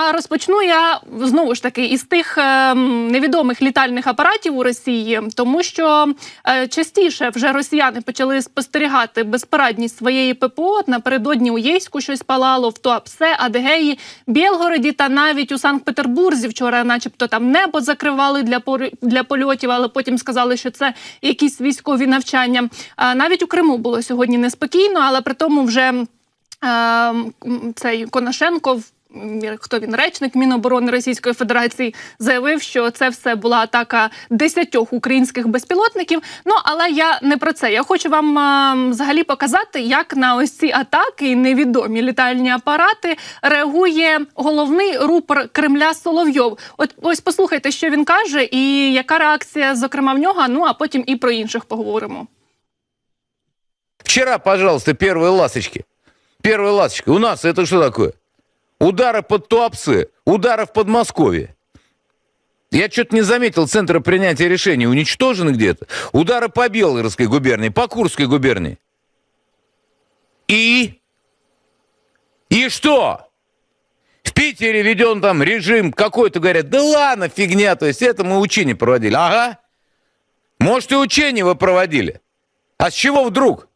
а розпочну я знову ж таки із тих е, невідомих літальних апаратів у Росії, тому що е, частіше вже росіяни почали спостерігати безпарадність своєї ППО. Напередодні у Єйську щось палало, в Туапсе, Адегеї, Білгороді та навіть у Санкт-Петербурзі. Вчора, начебто, там небо закривали для для польотів, але потім сказали, що це якісь військові навчання. Навіть у Криму було сьогодні неспокійно, але при тому вже е, м, цей Конашенко. Хто він речник Міноборони Російської Федерації заявив, що це все була атака десятьох українських безпілотників. Ну але я не про це. Я хочу вам а, взагалі показати, як на ось ці атаки і невідомі літальні апарати реагує головний рупор Кремля Соловйов. От ось послухайте, що він каже, і яка реакція, зокрема, в нього. Ну а потім і про інших поговоримо. Вчера, пожалуйста, первые ласточки. Первая ласточка. У нас это что такое? Удары под Туапсе, удары в Подмосковье. Я что-то не заметил центра принятия решений. Уничтожены где-то. Удары по Белгородской губернии, по Курской губернии. И? И что? В Питере введен там режим какой-то, говорят, да ладно, фигня, то есть это мы учения проводили. Ага. Может, и учения вы проводили. А с чего вдруг?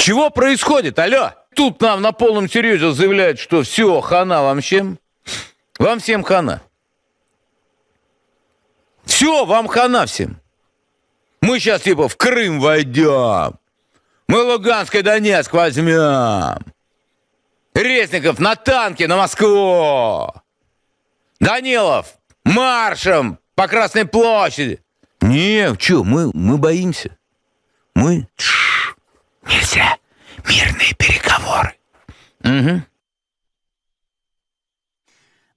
Чего происходит, алло? Тут нам на полном серьезе заявляют, что все, хана вам всем. Вам всем хана. Все, вам хана всем. Мы сейчас типа в Крым войдем. Мы Луганск и Донецк возьмем. Резников на танке на Москву. Данилов маршем по Красной площади. Не, что, мы, мы боимся. Мы... Тш, нельзя. Мирные переговоры. Угу.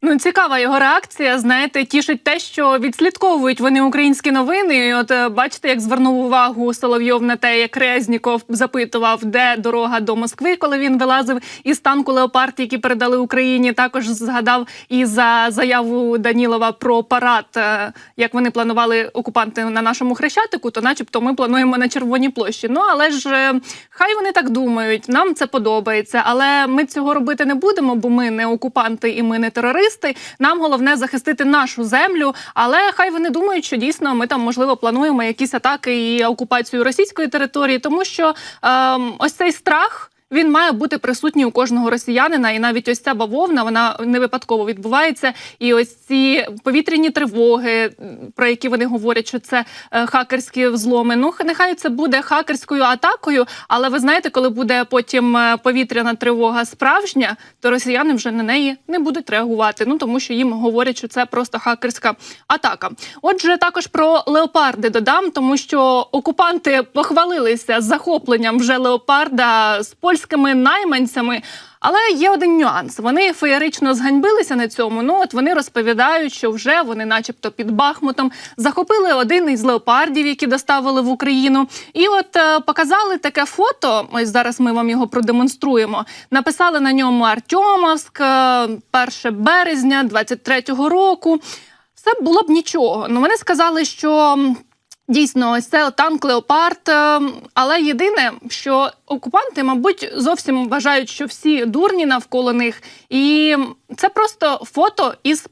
Ну, цікава його реакція. Знаєте, тішить те, що відслідковують вони українські новини. І От е, бачите, як звернув увагу Соловйов на те, як Резніков запитував, де дорога до Москви, коли він вилазив із танку Леопард, які передали Україні. Також згадав і за заяву Данілова про парад, е, як вони планували окупанти на нашому хрещатику, то, начебто, ми плануємо на Червоній площі. Ну але ж е, хай вони так думають. Нам це подобається, але ми цього робити не будемо, бо ми не окупанти і ми не терористи. Нам головне захистити нашу землю. Але хай вони думають, що дійсно ми там можливо плануємо якісь атаки і окупацію російської території, тому що ем, ось цей страх. Він має бути присутній у кожного росіянина, і навіть ось ця бавовна вона не випадково відбувається. І ось ці повітряні тривоги, про які вони говорять, що це е, хакерські взломи. Ну нехай це буде хакерською атакою, але ви знаєте, коли буде потім е, повітряна тривога справжня, то росіяни вже на неї не будуть реагувати. Ну тому що їм говорять, що це просто хакерська атака. Отже, також про леопарди додам, тому що окупанти похвалилися захопленням вже леопарда з польськими найманцями. Але є один нюанс. Вони феєрично зганьбилися на цьому. Ну от вони розповідають, що вже вони, начебто, під Бахмутом захопили один із леопардів, які доставили в Україну. І от е, показали таке фото. Ось зараз ми вам його продемонструємо. Написали на ньому Артемовськ, е, 1 березня 23-го року. Все було б нічого. Ну вони сказали, що. Дійсно, ось це танк Леопард. е, Але єдине, що окупанти, мабуть, зовсім вважають, що всі дурні навколо них, і це просто фото із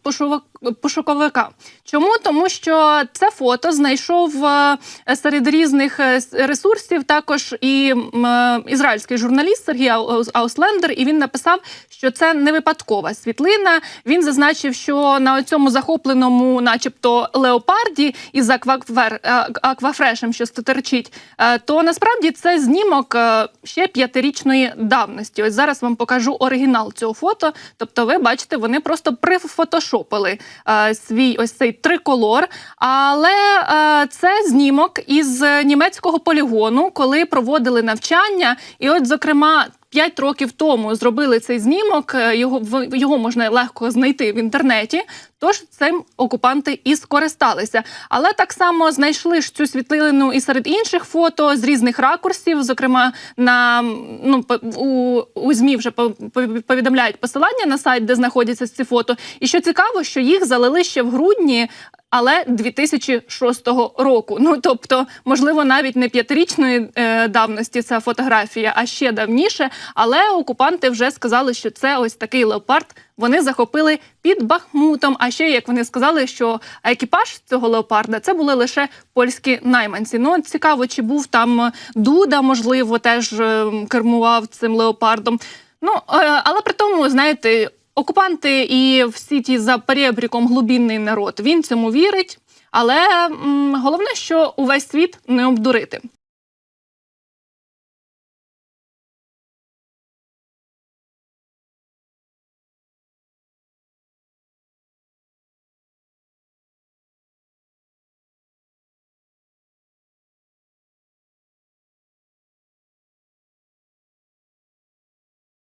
пошуковика. Чому? Тому що це фото знайшов е, серед різних е, ресурсів також і е, ізраїльський журналіст Сергій Ауслендер, і він написав, що це не випадкова світлина. Він зазначив, що на цьому захопленому, начебто, леопарді із аквафер, аквафрешем, що стерчить, е, то насправді це знімок ще п'ятирічної давності. Ось зараз вам покажу оригінал цього фото. Тобто, ви бачите, вони просто прифотошопили е, свій ось цей триколор. Але е, це знімок із німецького полігону, коли проводили навчання, і от, зокрема. П'ять років тому зробили цей знімок. е, Його його можна легко знайти в інтернеті. Тож цим окупанти і скористалися. Але так само знайшли ж цю світлину і серед інших фото з різних ракурсів. Зокрема, на ну у, у змі вже по- по- повідомляють посилання на сайт, де знаходяться ці фото. І що цікаво, що їх залили ще в грудні Але 2006 року. Ну тобто, можливо, навіть не п'ятирічної е, давності ця фотографія, а ще давніше. Але окупанти вже сказали, що це ось такий леопард. Вони захопили під Бахмутом. А ще як вони сказали, що екіпаж цього леопарда це були лише польські найманці. Ну цікаво, чи був там Дуда, можливо, теж е, кермував цим леопардом. Ну е, але при тому, знаєте, окупанти і всі ті за перебріком глубінний народ він цьому вірить. Але м, головне, що увесь світ не обдурити.